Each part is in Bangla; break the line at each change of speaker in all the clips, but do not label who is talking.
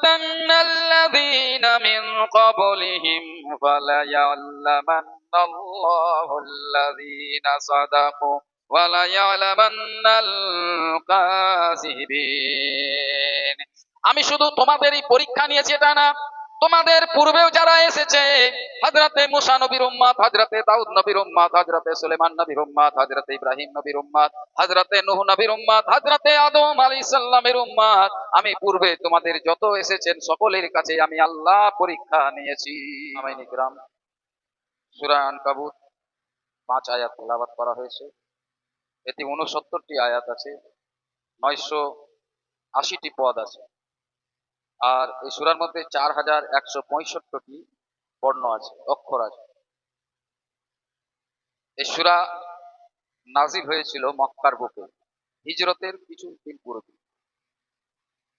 فَتَّنَّ الَّذِينَ مِن قَبْلِهِمْ فَلَيَعْلَمَنَّ اللَّهُ الَّذِينَ صَدَقُوا وَلَيَعْلَمَنَّ الْكَاذِبِينَ আমি শুধু তোমাদেরই পরীক্ষা নিয়েছি এটা না তোমাদের পূর্বেও যারা এসেছে, হযরতে মুসা নবীর উম্মত হাজরাতে দাউদ নবীর উম্মত, হযরতে সুলেমান নবীর উম্মত, হযরতে ইব্রাহিম নবীর উম্মত, হযরতে নূহ নবীর উম্মত, হযরতে আদম আলাইহিস সালামের উম্মত। আমি পূর্বে তোমাদের যত এসেছেন, সকলের কাছে আমি আল্লাহ পরীক্ষা নিয়েছি। আমাইনি গ্রাম সূরা আনকাবুত, পাঁচ আয়াত তেলাওয়াত করা হয়েছে। এতে উনসত্তরটি আয়াত আছে, নয়শো আশিটি পদ আছে। আর এই সূরার মধ্যে চার হাজার একশো পঁয়ষট্টি বর্ণ আছে, অক্ষর আছে। এই সূরা নাজিল হয়েছিল মক্কার বুকে, হিজরতের কিছু দিন পূর্বে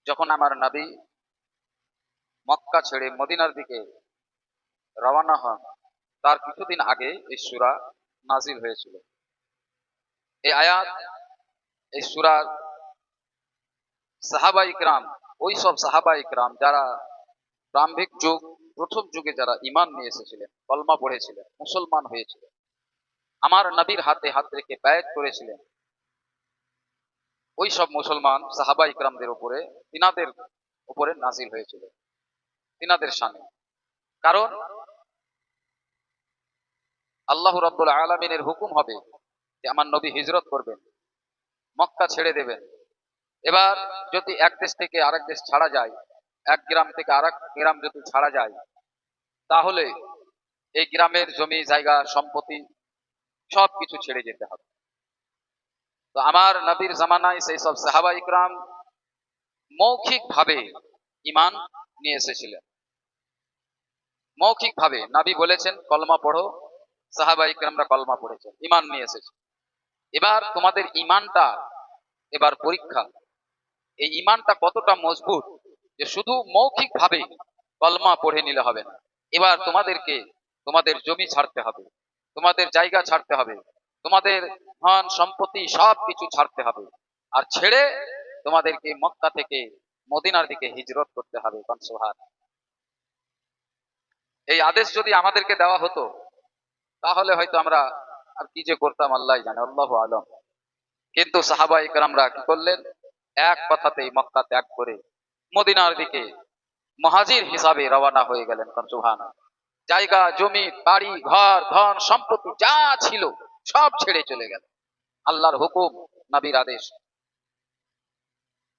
যখন আমার নবী মক্কা ছেড়ে মদিনার দিকে রওনা হন, তার কিছুদিন আগে এই সুরা নাজিল হয়েছিল। এই আয়াত, এই সুরার সাহাবা ইকরাম ওই সব সাহাবা ইকরাম যারা প্রারম্ভিক যুগ, প্রথম যুগে যারা ইমান নিয়ে এসেছিলেন, কলমা পড়েছিলেন, মুসলমান হয়েছিলেন, আমার নবীর হাতে হাত রেখে ব্যয় করেছিলেন, ওই সব মুসলমান সাহাবা ইকরামদের উপরে, তিনাদের উপরে নাজিল হয়েছিল, তিনাদের সামনে। কারণ আল্লাহ রব্বুল আলমিনের হুকুম হবে যে, আমার নবী হিজরত করবেন, মক্কা ছেড়ে দেবেন। এবার যদি এক দেশ থেকে আরেক দেশ ছাড়া যায়, এক গ্রাম থেকে আরেক গ্রাম যদি ছাড়া যায়, তাহলে এই গ্রামের জমি, জায়গা, সম্পত্তি সব কিছু ছেড়ে যেতে হবে। তো আমার নবীর জামানায় সেই সব সাহাবা ইকরাম মৌখিক ভাবে ইমান নিয়ে এসেছিলেন। মৌখিক ভাবে নাবি বলেছেন, কলমা পড়ো সাহাবা ইকরামরা কলমা পড়েছেন ইমান নিয়ে এসেছে। এবার তোমাদের ইমানটা এবার পরীক্ষা এই ইমানটা কতটা মজবুত যে শুধু মৌখিক ভাবে কলমা পড়ে নিলে হবে না। এবার তোমাদেরকে তোমাদের জমি ছাড়তে হবে, তোমাদের জায়গা ছাড়তে হবে, তোমাদের ধন, সম্পত্তি সব কিছু ছাড়তে হবে। আর ছেড়ে তোমাদেরকে মক্কা থেকে মদিনার দিকে হিজরত করতে হবে কনসোহার এই আদেশ যদি আমাদেরকে দেওয়া হতো, তাহলে হয়তো আমরা আর কি যে করতাম আল্লাহ জানে, আল্লাহ আলম। কিন্তু সাহাবা ইকরামরা কি করলেন? এক কথাতেই মক্কা ত্যাগ করে মদিনার দিকে মহাজির হিসাবে রওনা হয়ে গেলেন কনসুহানা জায়গা, জমি, বাড়ি, ঘর, ধন, সম্পত্তি যা ছিল সব ছেড়ে চলে গেল আল্লাহর হুকুম, নবীর আদেশ।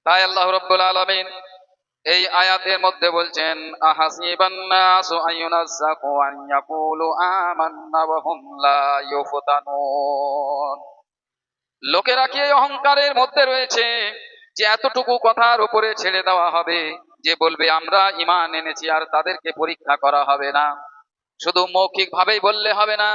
তাই আল্লাহ রব্বুল আলামিন এই আয়াতের মধ্যে বলছেন, আহাসিবান নাসু আন ইয়াকুলু আমান্না ওয়া হুম লা ইউফতানুন। লোকেরা কি অহংকারের মধ্যে রয়েছে? যে এতটুকু কথার উপরে ছেড়ে দেওয়া হবে, যে বলবে, আমরা ইমান এনেছি আর তাদেরকে পরীক্ষা করা হবে না। শুধু মৌখিক ভাবেই বললে হবে না,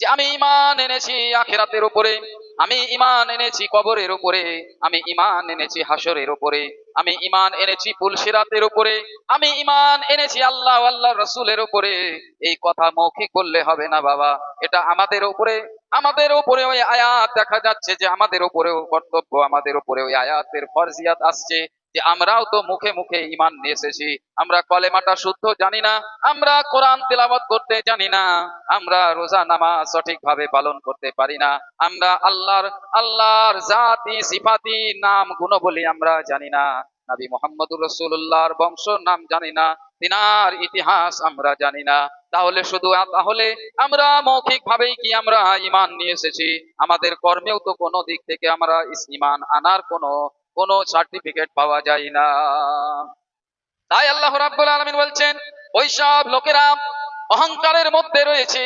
যে আমি ইমান এনেছি আখেরাতের উপরে, আমি ইমান এনেছি কবরের উপরে, আমি ইমান এনেছি হাসরের উপরে, আমি ইমান এনেছি পুলসিরাতের উপরে, আমি ইমান এনেছি আল্লাহ আল্লাহ রসুলের উপরে। এই কথা মৌখিক বললে হবে না বাবা, এটা আমাদের উপরে আমাদের উপরে ওই আয়াত দেখা যাচ্ছে যে আমাদের উপরেও কর্তব্য, আমাদের উপরে ওই আয়াতের ফরজিয়াত আসছে যে আমরাও তো মুখে মুখে ইমান নিয়ে এসেছি। আমরা কলেমাটা শুদ্ধ জানি না, আমরা কোরআন তেলাওয়াত করতে জানি না, আমরা রোজা নামাজ সঠিকভাবে পালন করতে পারি না, আমরা আল্লাহর আল্লাহর জাতি, সিফাতি নাম গুণ গুণবলী আমরা জানি না। নবী মোহাম্মদুর রসুল্লাহর বংশ নাম জানি না, তিনার ইতিহাস আমরা জানি না। তাহলে শুধু তাহলে আমরা মৌখিক ভাবেই কি আমরা ইমান নিয়ে এসেছি? আমাদের কর্মেও তো কোনো দিক থেকে আমরা ইমান আনার কোনো কোনো সার্টিফিকেট পাওয়া যায় না। তাই আল্লাহ রাব্বুল আলামিন বলছেন, ওই সব লোকেরা অহংকারের মধ্যে রয়েছে।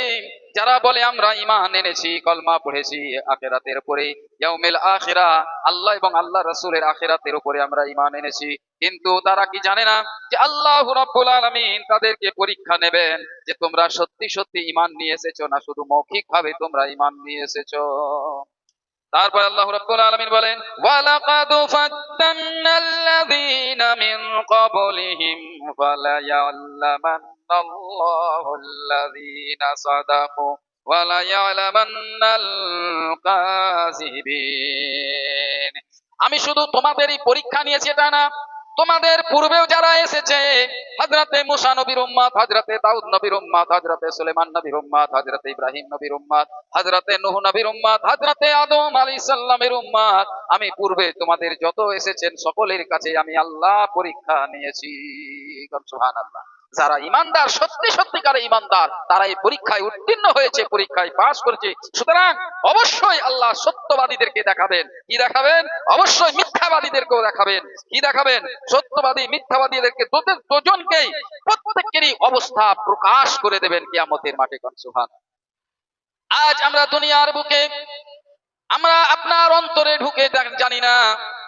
যারা বলে, আমরা ইমান এনেছি, কলমা পড়েছি আখেরাতের উপরে। ইয়াউমিল আখিরা, আল্লাহ এবং আল্লাহ রাসূলের আখেরাতের উপরে আমরা ইমান এনেছি। কিন্তু তারা কি জানে না যে আল্লাহ রাব্বুল আলামিন তাদেরকে পরীক্ষা নেবেন যে তোমরা সত্যি সত্যি ইমান নিয়ে এসেছ না শুধু মৌখিক ভাবে তোমরা ইমান নিয়ে এসেছ? তারপর আল্লাহ রাব্বুল আলামিন বলেন, ওয়ালাকাদ ফাত্তানাল্লাযীনা মিন ক্বাবলিহিম ফালায়াল্লামান্নাল্লাহুল্লাযীনা সাদাকু ওয়ালায়ালামান্নাল কাযিবিন আমি শুধু তোমাদেরই পরীক্ষা নিয়েছি, এটা না। তোমাদের পূর্বেও যারা এসেছে হাজরাতে মুসা নবীর উম্মাদ হাজরাতে দাউদ নবীর উম্মাদ হাজরাতে সুলেমান নবীর উম্মাদ হাজরাতে ইব্রাহিম নবীর উম্মাদ হাজরাতে নুহ নবীর উম্মাদ হাজরাতে আদম আলী সাল্লামের উম্মাদ আমি পূর্বে তোমাদের যত এসেছেন, সকলের কাছে আমি আল্লাহ পরীক্ষা নিয়েছি। সুহান আল্লাহ যারা ইমানদার, সত্যি সত্যিকার ইমানদার, তারা এই পরীক্ষায় উত্তীর্ণ হয়েছে, পরীক্ষায় পাশ করেছে। সুতরাং অবশ্যই আল্লাহ সত্যবাদীদেরকে দেখাবেন। কি দেখাবেন? অবশ্যই মিথ্যাবাদীদেরকেও দেখাবেন। কি দেখাবেন? সত্যবাদী, মিথ্যাবাদীদেরকে দুদের দুজনকেই প্রত্যেকেরই অবস্থা প্রকাশ করে দেবেন কিয়ামতের মাঠে, কনসুহান। আজ আমরা দুনিয়ার বুকে, আমরা আপনার অন্তরে ঢুকে জানি না,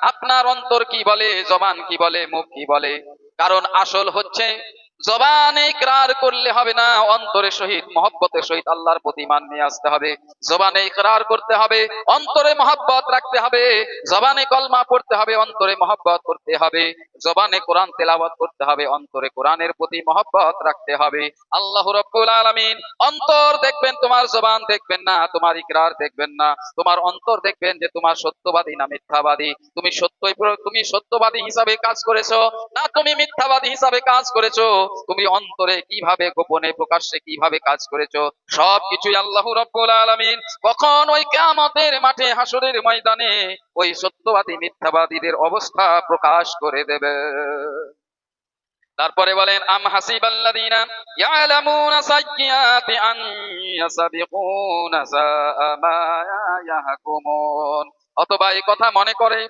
আপনার অন্তর কি বলে, জবান কি বলে, মুখ কি বলে। কারণ আসল হচ্ছে জবানে ইকরার করলে হবে না মহব্বতের আল্লাহর প্রতি মান নিয়ে আসতে হবে। জবানে ইকরার করতে হবে, অন্তরে মহব্বত রাখতে হবে। জবানে কলমা পড়তে হবে, অন্তরে মহব্বত করতে হবে। জবানে কোরআন করতে হবে, অন্তরে কোরআনের প্রতি মহব্বত রাখতে হবে। আল্লাহ রব্বুল অন্তর দেখবেন তোমার, জবান দেখবেন না, তোমার ইকরার দেখবেন না। তোমার অন্তর দেখবেন যে তোমার সত্যবাদী না মিথ্যাবাদী। তুমি সত্যই, তুমি সত্যবাদী হিসাবে কাজ করেছ, না তুমি মিথ্যাবাদী হিসাবে কাজ করেছ। তুমি অন্তরে কীভাবে গোপনে প্রকাশ্যে কীভাবে কাজ করেছ? সবকিছুই আল্লাহ রব্বুল আলামিন কখন ওই কিয়ামতের মাঠে হাসরের ময়দানে ওই সত্যবাদী, মিথ্যাবাদীদের অবস্থা প্রকাশ করে দেবে। তারপরে বলেন, আম হাসিবাল্লাযীনা ইয়ালামুনা সাইয়্যাতি আন ইয়াসবিকুনা সাআ মা ইয়াহকুমুন। অথবা এই কথা মনে করে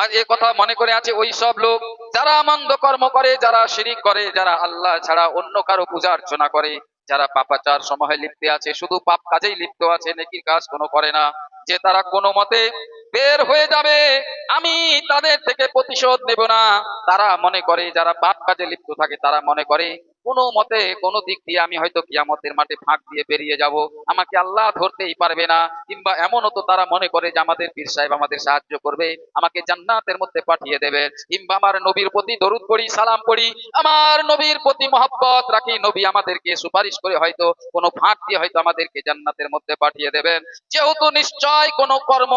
আর এই কথা মনে করে আছে ওই সব লোক যারা মন্দ কর্ম করে, যারা শিরিক করে, যারা আল্লাহ ছাড়া অন্য কারও পূজা অর্চনা করে, যারা পাপাচার সময় লিপ্ত আছে, শুধু পাপ কাজেই লিপ্ত আছে, নেকির কাজ কোনো করে না। যে তারা কোনো মতে বের হয়ে যাবে, আমি তাদের থেকে প্রতিশোধ নেব না। তারা মনে করে, যারা পাপ কাজে লিপ্ত থাকে, তারা মনে করে কোনো মতে, কোনো দিক দিয়ে আমি হয়তো কিয়ামতের মাঠে ফাঁক দিয়ে বেরিয়ে যাব। আমাকে আল্লাহ ধরতেই পারবে না, কিংবা এমনও তো তারা মনে করে যে আমাদের পীর সাহেব আমাদের সাহায্য করবে, আমাকে জান্নাতের মধ্যে পাঠিয়ে দেবে। কিংবা আমার নবীর প্রতি দরুদ পড়ি, সালাম পড়ি, আমার নবীর প্রতি মহব্বত রাখি, নবী আমাদেরকে সুপারিশ করে হয়তো কোনো ফাঁক দিয়ে হয়তো আমাদেরকে জান্নাতের মধ্যে পাঠিয়ে দেবেন। যেহেতু নিশ্চয় কোনো কর্ম,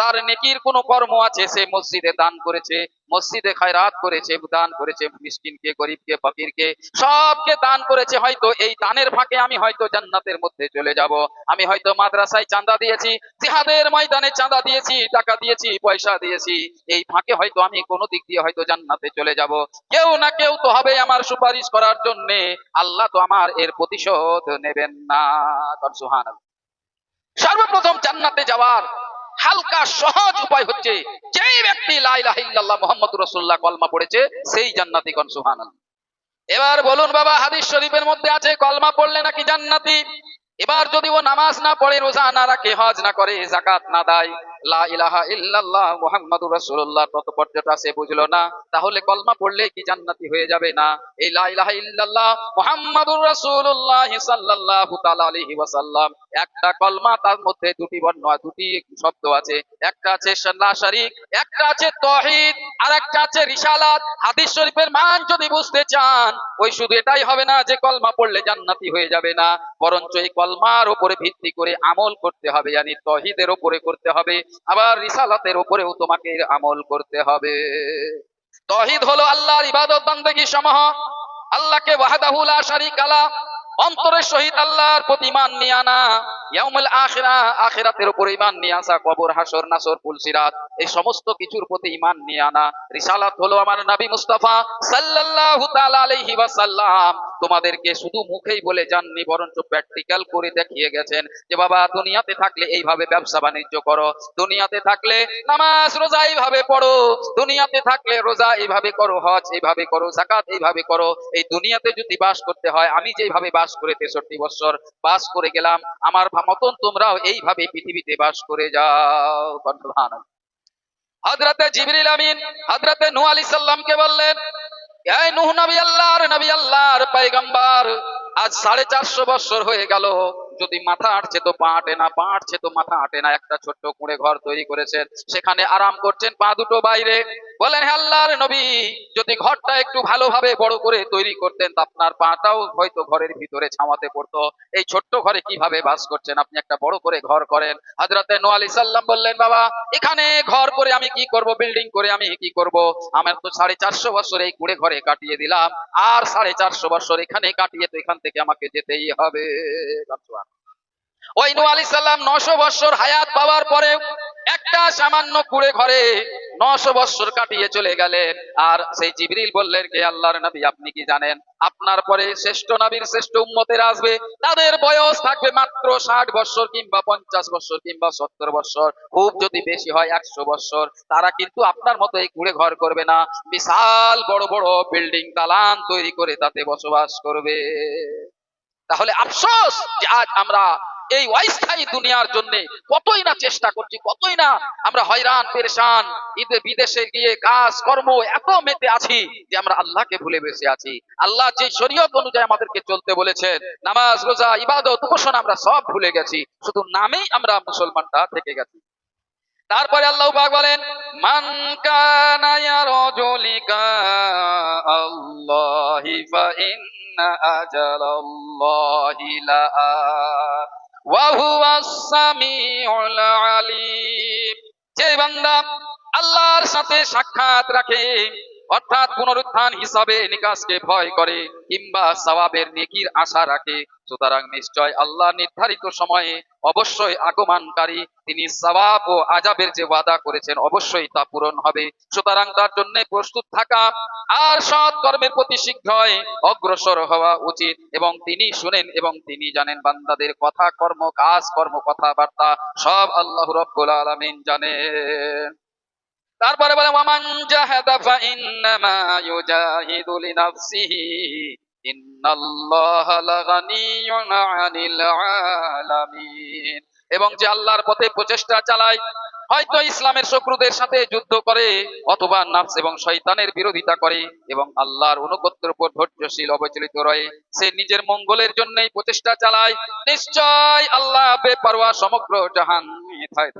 তার নেকির কোনো কর্ম আছে, সে মসজিদে দান করেছে মসজিদে খায়রাত করেছে, দান করেছে, মিসকিনকে, গরিবকে, ফকিরকে, সবকে দান করেছে, হয়তো এই দানের ফাঁকে আমি হয়তো জান্নাতের মধ্যে চলে যাব। আমি হয়তো মাদ্রাসায় চাঁদা দিয়েছি, জিহাদের ময়দানে চাঁদা দিয়েছি, টাকা দিয়েছি, পয়সা দিয়েছি। এই ফাঁকে হয়তো আমি কোনো দিক দিয়ে হয়তো জান্নাতে চলে যাব। কেউ না কেউ তো হবে আমার সুপারিশ করার জন্য। আল্লাহ তো আমার এর প্রতিশোধ নেবেন না। সুহান সর্বপ্রথম জান্নাতে যাওয়ার হালকা, সহজ উপায় হচ্ছে, যেই ব্যক্তি লা মোহাম্মদ রসুল্লাহ কলমা পড়েছে, সেই জান্নাতি কন সুহান এবার বলুন, বাবা, হাদিস শরীফের মধ্যে আছে, কলমা পড়লে নাকি জান্নাতি? এবার যদি ও নামাজ না পড়ে, রোজা না রাখে, হজ না করে জাকাত না দেয় লা ইলাহা ইল্লাল্লাহ মুহাম্মাদুর রাসূলুল্লাহ তত পর্যন্ত সে বুঝলো না, তাহলে কলমা পড়লে কি জান্নাতি হয়ে যাবে না? এই লা ইলাহা ইল্লাল্লাহ মুহাম্মাদুর রাসূলুল্লাহ সাল্লাল্লাহু তাআলা আলাইহি ওয়াসাল্লাম, একটা কলমা তার মধ্যে দুটি বর্ণ, দুটি শব্দ আছে। একটা আছে লা শারিক, একটা আছে তৌহিদ আর একটা আছে রিসালাত। হাদিস শরীফের মান যদি বুঝতে চান, ওই শুধু এটাই হবে না যে কলমা পড়লে জান্নাতি হয়ে যাবে না, বরঞ্চ এই কলমার উপরে ভিত্তি করে আমল করতে হবে জানি তহিদের উপরে করতে হবে। আবার রিসালাতের উপরেও তোমাকে আমল করতে হবে। তহিদ হলো আল্লাহর ইবাদত বান্দেগী সমূহ। আল্লাহকে ওয়াহদাহু লা শারীকা অন্তরের সহিত আল্লাহর প্রতি মান নিয়ে আনা। ইয়াউমুল আখিরা, আখিরাতের উপর ঈমান নিয়ে আসা, কবর, হাসর, নাসর, পুলসিরাত, এই সমস্ত কিছুর প্রতি ঈমান নিয়ে আনা। রিসালাত হলো আমার নবী মুস্তাফা সাল্লাল্লাহু তাআলা আলাইহি ওয়াসাল্লাম। তোমাদেরকে শুধু মুখেই বলে যাননি, বরঞ্চ প্র্যাকটিক্যাল করে দেখিয়ে গেছেন যে, বাবা, দুনিয়াতে থাকলে এইভাবে ব্যবসা বাণিজ্য করো। দুনিয়াতে থাকলে নামাজ রোজা এইভাবে পড়ো। দুনিয়াতে থাকলে রোজা এইভাবে করো, হজ এইভাবে করো জাকাত এইভাবে করো। এই দুনিয়াতে যদি বাস করতে হয়, আমি যেভাবে বাস করে তেষট্টি বছর বাস করে গেলাম, আমার মতন তোমরাও এইভাবে পৃথিবীতে বাস করে যাও। হযরতে জিবরিল আমিন, হযরতে নূহ আলাইহিস সালামকে বললেন এই নূহ নবী আল্লাহর নবী আল্লাহর পয়গম্বর, আজ সাড়ে চারশো বছর হয়ে গেল। যদি মাথা আটছে তো পা আটে না, পা আটছে তো মাথা আটে না। একটা ছোট্ট কুঁড়ে ঘর তৈরি করেছেন। সেখানে আরাম করছেন পা দুটো বাইরে। বলেন, হে আল্লাহর নবী, যদি ঘরটা একটু ভালোভাবে বড় করে তৈরি করতেন, তা আপনার পাটাও হয়তো ঘরের ভিতরে ছামাতে পড়তো। এই ছোট্ট ঘরে কীভাবে বাস করছেন? আপনি একটা বড় করে ঘর করেন। হাজরতে নো আলী সাল্লাম বললেন, বাবা, এখানে ঘর করে আমি কি করব? বিল্ডিং করে আমি কি করব? আমার তো সাড়ে চারশো বছর এই কুড়ে ঘরে কাটিয়ে দিলাম। আর সাড়ে চারশো বছর এখানে কাটিয়ে তো এখান থেকে আমাকে যেতেই হবে। ওই নু আলী সাল্লাম নশো বছর হায়াত পাওয়ার পরে একটা সামান্য কুড়ে ঘরে নশো বছর কাটিয়ে চলে গেলেন। আর সেই জিবরিল বললেন, কে আল্লাহর নবী, আপনি কি জানেন? আপনার পরে শ্রেষ্ঠ নবীর শ্রেষ্ঠ উম্মতের আসবে। তাদের বয়স থাকবে মাত্র ষাট বছর কিংবা পঞ্চাশ বছর কিংবা সত্তর বৎসর। খুব যদি বেশি হয় একশো বৎসর। তারা কিন্তু আপনার মতো এই কুড়ে ঘর করবে না। বিশাল বড় বড় বিল্ডিং দালান তৈরি করে তাতে বসবাস করবে। তাহলে আফসোস যে আজ আমরা এই অস্থায়ী দুনিয়ার জন্য কতই না চেষ্টা করছি, কতই না আমরা হয়রান, পেরেশান, ঈদে বিদেশে গিয়ে কাজ, কর্ম, এত মেতে আছি যে আমরা আল্লাহকে ভুলে বসে আছি। আল্লাহ যে শরীয়ত অনুযায়ী আমাদেরকে চলতে বলেছেন, নামাজ, রোজা, ইবাদত, উপাসনা আমরা সব ভুলে গেছি, শুধু নামেই আমরা মুসলমানটা থেকে গেছি। তারপরে আল্লাহ পাক বলেন, মান কানা ইয়ারজু লিকা আল্লাহি ফা ইন্না আজালাল্লাহি লাআত যে বান্দা আল্লাহর সাথে সাক্ষাৎ রাখে অর্থাৎ পুনরুত্থান হিসাবে নিকাশকে ভয় করে কিংবা সওয়াবের নেকির আশা রাখে। সুতরাং নিশ্চয় আল্লাহ নির্ধারিত সময়ে অবশ্যই আগমনকারী তিনি সওয়াব ও আজাবের যে ওয়াদা করেছেন অবশ্যই তা পূরণ হবে। সুতরাং তার জন্য প্রস্তুত থাকা আর সৎ কর্মের প্রতি শীঘ্রই অগ্রসর হওয়া উচিত এবং তিনি শুনেন এবং তিনি জানেন বান্দাদের কথা, কর্ম, কাজ, কর্ম, কথাবার্তা সব আল্লাহ রব্বুল আলামিন জানেন। তারপরে বলে, ওয়ামান জাহাদা ফা ইন্নামা ইউজাহিদু লিনাফসিহি, ইন্নাল্লাহা লাগানিয়ুন আনিল আলামিন। এবং যে আল্লাহর পথে প্রচেষ্টা চালায়, হয়তো ইসলামের শত্রুদের সাথে যুদ্ধ করে, অথবা নাফস এবং শয়তানের বিরোধিতা করে, এবং আল্লাহর অনুগত্যের উপর ধৈর্যশীল, অবচলিত রয়ে, সে নিজের মঙ্গলের জন্যই প্রচেষ্টা চালায়। নিশ্চয় আল্লাহ বেপারোয়া সমগ্র জাহান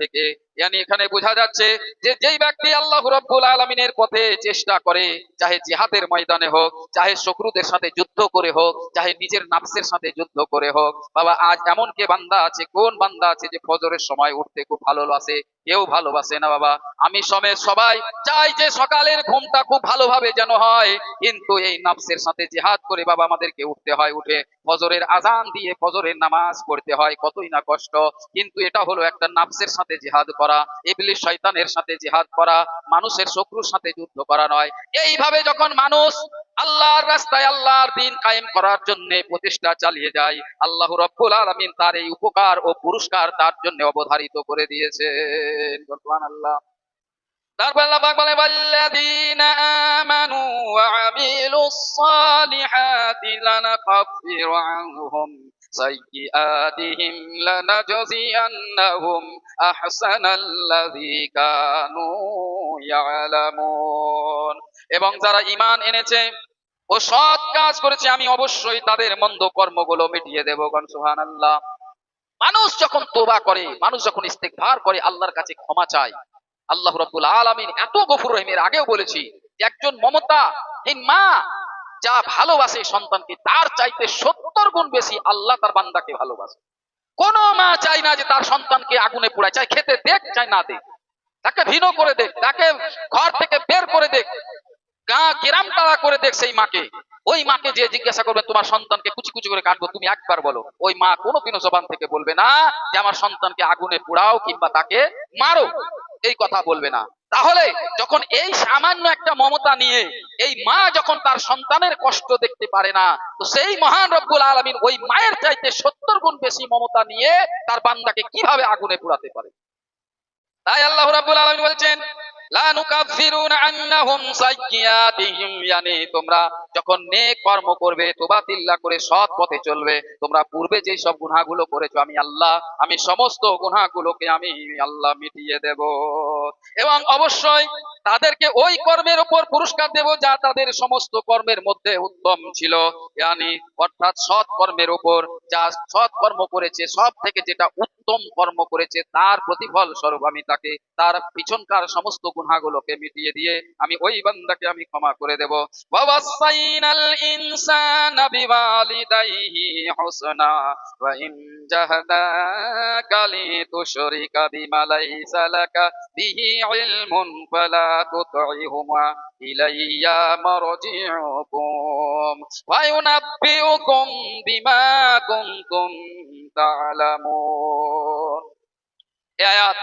থেকে? ইয়ানি এখানে বোঝা যাচ্ছে যে যেই ব্যক্তি আল্লাহ রব্বুল আলমিনের পথে চেষ্টা করে, চাহে জিহাদের ময়দানে হোক, চাহে শত্রুদের সাথে যুদ্ধ করে হোক, চাহে নিজের নাফসের সাথে যুদ্ধ করে হোক, বাবা, আজ এমন কে বান্দা আছে, কোন বান্দা আছে যে ফজরের সময় উঠতে খুব ভালোবাসে কেউ ভালোবাসে না, বাবা। আমি সবাই চাই যে সকালের ঘুমটা খুব ভালোভাবে যেন হয়, কিন্তু এই নাফসের সাথে জিহাদ করে বাবা আমাদেরকে উঠতে হয়, উঠে ফজরের আজান দিয়ে ফজরের নামাজ পড়তে হয়, কতই না কষ্ট। কিন্তু এটা হলো একটা নাফসের সাথে জিহাদ করা ইবলিশ শয়তানের সাথে জিহাদ করা, মানুষের শত্রুর সাথে যুদ্ধ করা নয়। এইভাবে যখন মানুষ আল্লাহর রাস্তায় আল্লাহর দিন কায়েম করার জন্য প্রতিষ্ঠা চালিয়ে যায়, আল্লাহ রব্বুল আলামিন তার এই উপকার ও পুরস্কার তার জন্য অবধারিত করে দিয়েছেন। আল্লাহ এবং যারা ঈমান এনেছে ও সৎ কাজ করেছে, আমি অবশ্যই তাদের মন্দ কর্মগুলো মিটিয়ে দেব গণ মানুষ যখন তোবা করে, মানুষ যখন ইস্তেগফার করে, আল্লাহর কাছে ক্ষমা চায়। আল্লাহ রব্বুল আলমিন এত গফুর রহিমের আগেও বলেছি একজন মমতা মা যা ভালোবাসে সন্তানকে, তার চাইতে সত্তর গুণ বেশি আল্লাহ তার বান্দাকে ভালোবাসে। কোন মা চাই না যে তার সন্তানকে আগুনে পোড়ায় চাই খেতে দেখ চাই না দেখ। তাকে ভিন করে দেখ, তাকে ঘর থেকে বের করে দেখ, গা গ্রাম তাড়া করে দেখ সেই মাকে। ওই মাকে যে জিজ্ঞাসা করবে, তোমার সন্তানকে কুচি কুচি করে কাটবো তুমি একবার বলো। ওই মা কোনোদিনও জবান থেকে বলবে না যে, আমার সন্তানকে আগুনে পোড়াও কিংবা তাকে মারো। এই কথা বলবে না। তাহলে যখন এই সামান্য একটা মমতা নিয়ে এই মা যখন তার সন্তানের কষ্ট দেখতে পারে না, তো সেই মহান রব্বুল আলমিন ওই মায়ের চাইতে সত্তর গুণ বেশি মমতা নিয়ে তার বান্দাকে কীভাবে আগুনে পোড়াতে পারে? তাই আল্লাহ রাব্বুল আলমিন বলছেন আমি আল্লাহ, আমি সমস্ত গুনাহগুলোকে আমি আল্লাহ মিটিয়ে দেব। এবং অবশ্যই তাদেরকে ওই কর্মের উপর পুরস্কার দেব, যা তাদের সমস্ত কর্মের মধ্যে উত্তম ছিল। ইয়ানি অর্থাৎ সৎ কর্মের উপর, যা সৎ কর্ম করেছে, সব থেকে যেটা উত্তম কর্ম করেছে, তার প্রতিফল স্বরূপ আমি তাকে, তার পিছনকার সমস্ত গুনাহগুলোকে মিটিয়ে দিয়ে আমি ওই বান্দাকে আমি ক্ষমা করে দেব। ওয়াসাইনাল ইনসানা বিওয়ালিদাইহি হুসনা, ওয়া ইন জাহাদাকা লিতুশরিকা বিমা লাইসা লাকা বিহি ইলমুন ফালা তুতি'হুমা ইলাইয়া মারজি'ুকুম ওয়া ইউনাব্বিউকুম বিমা কুনতুম তা'লামুন। কারণ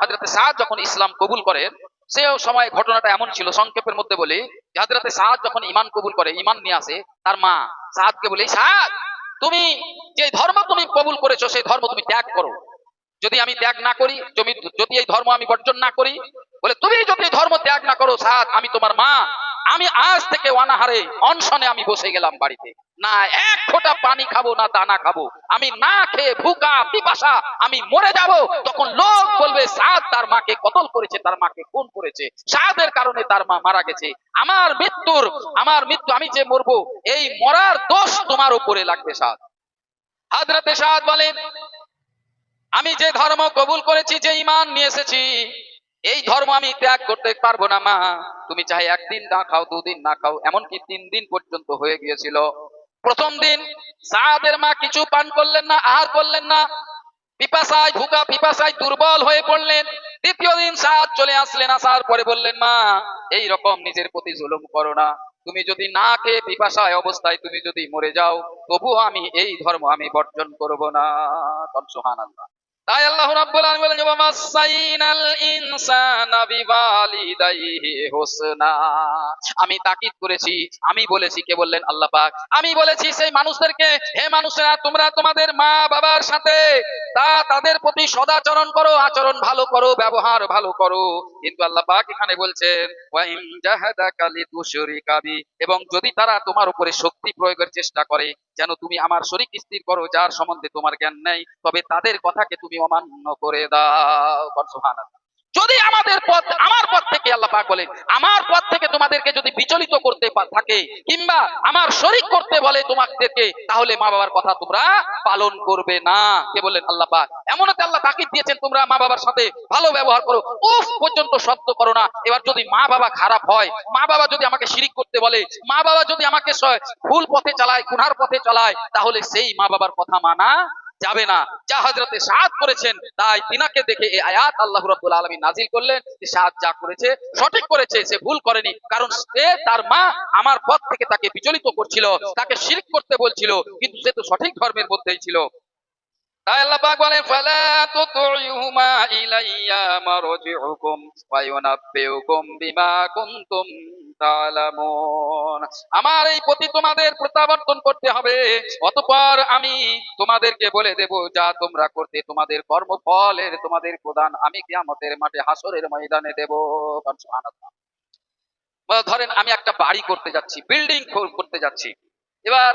হযরত সাদ যখন ইসলাম কবুল করেন সে সময় ঘটনাটা এমন ছিল, সংক্ষেপের মধ্যে বলি, যে হযরতে সাদ যখন ইমান কবুল করে ইমান নিয়ে আসে, তার মা সাদকে বলে সাদ তুমি যে ধর্ম তুমি কবুল করেছ, সেই ধর্ম তুমি ত্যাগ করো। যদি আমি ত্যাগ না করি, যদি যদি এই ধর্ম আমি বর্জন না করি, বলে তুমি যদি ধর্ম ত্যাগ না করো সাদ আমি তোমার মা। আমি আজ থেকে অনাহারে, অনশনে আমি বসে গেলাম বাড়িতে। না এক ফোঁটা পানি খাব, না দানা খাব। আমি না খেয়ে ভুকা, পিপাসা, আমি মরে যাব। তখন লোক বলবে সাদ তার মাকে কতল করেছে, তার মাকে খুন করেছে। সাদের কারণে তার মা মারা গেছে। আমার মৃত্যুর, আমার মৃত্যু, আমি যে মরবো, এই মরার দোষ তোমার উপরে লাগবে সাদ হাজরতে সাদ বলেন আমি যে ধর্ম কবুল করেছি, যে ইমান নিয়ে এসেছি, এই ধর্ম আমি ত্যাগ করতে পারব না, মা। তুমি চাহে একদিন না খাও, দুদিন না খাও, এমনকি তিন দিন পর্যন্ত হয়ে গিয়েছিল। প্রথম দিন সাদের মা কিছু পান করলেন না, আহার করলেন না। পিপাসায় ভুকা পিপাসায় দুর্বল হয়ে পড়লেন। দ্বিতীয় দিন সাদ চলে আসলেন, আসার পরে বললেন, মা, এই রকম নিজের প্রতি জুলুম করো না। তুমি যদি না খেয়ে পিপাসায় অবস্থায় তুমি যদি মরে যাও, তবুও আমি এই ধর্ম আমি বর্জন করব না। সুবহানাল্লাহ। তাই আল্লাহ রাব্বুল আলামিন বলেন ওয়াসাইনাল ইনসানা বিওয়ালিদাইহি হুসনা। আমি তাকিদ করেছি, আমি বলেছি কে বললেন আল্লাহ পাক? আমি বলেছি সেই মানুষদেরকে, হে মানুষেরা, তোমরা তোমাদের মা বাবার সাথে তা তাদের প্রতি সদাচরণ করো, আচরণ ভালো করো, ব্যবহার ভালো করো। কিন্তু আল্লাহ পাক এখানে বলছেন, ওয়া ইন জাহাদাকা লিতুশরিকা বি। এবং যদি তারা তোমার উপরে শক্তি প্রয়োগের চেষ্টা করে যেন তুমি আমার শরীর স্থির করো, যার সম্বন্ধে তোমার জ্ঞান নেই, তবে তাদের কথাকে তুমি অমান্য করে দাও। যদি আমাদের পথ, আমার পথ থেকে আল্লাহ পাক বলেন, আমার পথ থেকে তোমাদেরকে যদি বিচলিত করতে থাকে, কিংবা আমার শরীক করতে বলে তোমাদেরকে, তাহলে মা বাবার কথা তোমরা পালন করবে না। কে বললেন? আল্লাহ পাক। এমন আল্লাহ তাকিদ দিয়েছেন, তোমরা মা বাবার সাথে ভালো ব্যবহার করো। উফ, পর্যন্ত শব্দ করো না। এবার যদি মা বাবা খারাপ হয় মা বাবা যদি আমাকে শিরিক করতে বলে মা বাবা যদি আমাকে ভুল পথে চালায়, গুনার পথে চালায়, তাহলে সেই মা বাবার কথা মানা যাবে না। যা হজরতে সাহায্য করেছেন, তাই তিনাকে দেখে এই আয়াত আল্লাহ রাব্বুল আলামিন নাজিল করলেন যে সাহায্য যা করেছে, সঠিক করেছে, সে ভুল করেনি। কারণ সে তার মা আমার পথ থেকে তাকে বিচলিত করছিল, তাকে শিরক করতে বলছিল, কিন্তু সে তো সঠিক ধর্মের মধ্যেই ছিল। আমার এই প্রতি তোমাদের প্রত্যাবর্তন করতে হবে, অতঃপর আমি তোমাদেরকে বলে দেব, যা তোমরা করতে তোমাদের কর্মফলের তোমাদের প্রদান আমি কিয়ামতের মাঠে হাসরের ময়দানে দেব। ধরেন আমি একটা বাড়ি করতে যাচ্ছি, বিল্ডিং করতে যাচ্ছি। এবার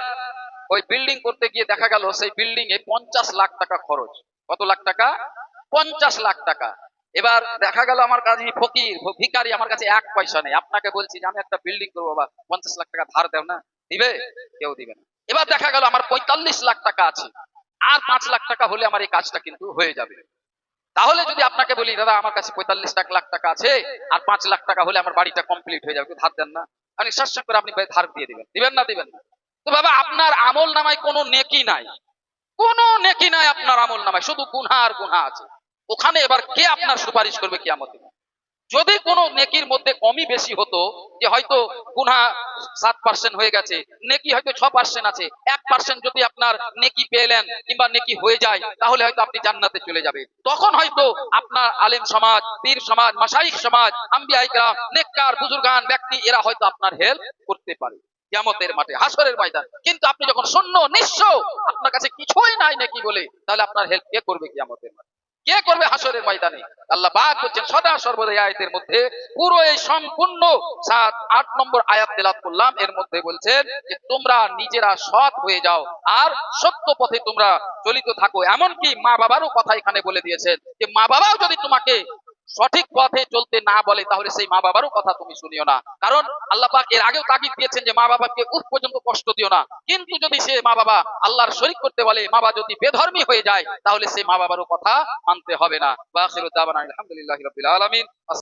ওই বিল্ডিং করতে গিয়ে দেখা গেল সেই বিল্ডিং এ পঞ্চাশ লাখ টাকা খরচ। কত লাখ টাকা? পঞ্চাশ লাখ টাকা। এবার দেখা গেল আমার কাছে ফকির ভ- ভিখারি আমার কাছে এক পয়সা নেই। আপনাকে বলছি যে আমি একটা বিল্ডিং করব, বাবা। পঞ্চাশ লাখ টাকা ধার দেও না। দিবে? কেউ দিবে না। এবার দেখা গেল আমার পঁয়তাল্লিশ লাখ টাকা আছে। আর পাঁচ লাখ টাকা হলে আমার এই কাজটা কিন্তু হয়ে যাবে। তাহলে যদি আপনাকে বলি, দাদা, আমার কাছে পঁয়তাল্লিশ লাখ টাকা আছে, আর পাঁচ লাখ টাকা হলে আমার বাড়িটা কমপ্লিট হয়ে যাবে। ধার দেন না। আপনি শাসন করে আপনি ধার দিয়ে দিবেন। দিবেন না দিবেন না। তো বাবা, আপনার আমল নামায় কোনো নেকি নাই। কোনো নেকি নাই আপনার আমল নামায়, শুধু গুনহা আর গুনহা আছে। ওখানে এবার কে আপনার সুপারিশ করবে কিয়ামতে যদি কোনো নেকির মধ্যে কমই বেশি হতো, যে হয়তো গুনহা সাত পার্সেন্ট হয়ে গেছে, নেকি হয়তো ছ পার্সেন্ট আছে, এক পার্সেন্ট যদি আপনার নেকি পেলেন কিংবা নেকি হয়ে যায়, তাহলে হয়তো আপনি জান্নাতে চলে যাবে তখন হয়তো আপনার আলেম সমাজ, পীর সমাজ মাসাইক সমাজ আম্বিয়াইকরা নেককার, বুজুর্গান, ব্যক্তি, এরা হয়তো আপনার হেল্প করতে পারে। কিয়ামতের মাঠে হাসরের ময়দান। কিন্তু আপনি যখন শূন্য, নিঃস্ব, আপনার কাছে কিছুই নাই নাকি বলে, তাহলে আপনার হেল্প কে করবে কিয়ামতের মাঠে? কে করবে হাসরের ময়দানে? আল্লাহ পাক বলছেন, সদা সর্বদা আয়াতের মধ্যে, পুরো এই সম্পূর্ণ সাত, আট নম্বর আয়াত তেলাত করলাম, এর মধ্যে বলছেন যে, তোমরা নিজেরা সৎ হয়ে যাও, আর সত্য পথে তোমরা চলিত থাকো। এমনকি মা বাবারও কথা এখানে বলে দিয়েছেন যে মা বাবাও যদি তোমাকে সঠিক পথে চলতে না বলে, তাহলে সেই মা বাবারও কথা তুমি শুনিও না। কারণ আল্লাহ পাক এর আগেও তাগিদ দিয়েছেন যে, মা বাবাকে উফ পর্যন্ত কষ্ট দিও না। কিন্তু যদি সে মা বাবা আল্লাহর শরিক করতে বলে, মা বাবা যদি বেধর্মী হয়ে যায়, তাহলে সেই মা বাবারও কথা মানতে হবে না। আলহামদুলিল্লাহি আলামিন।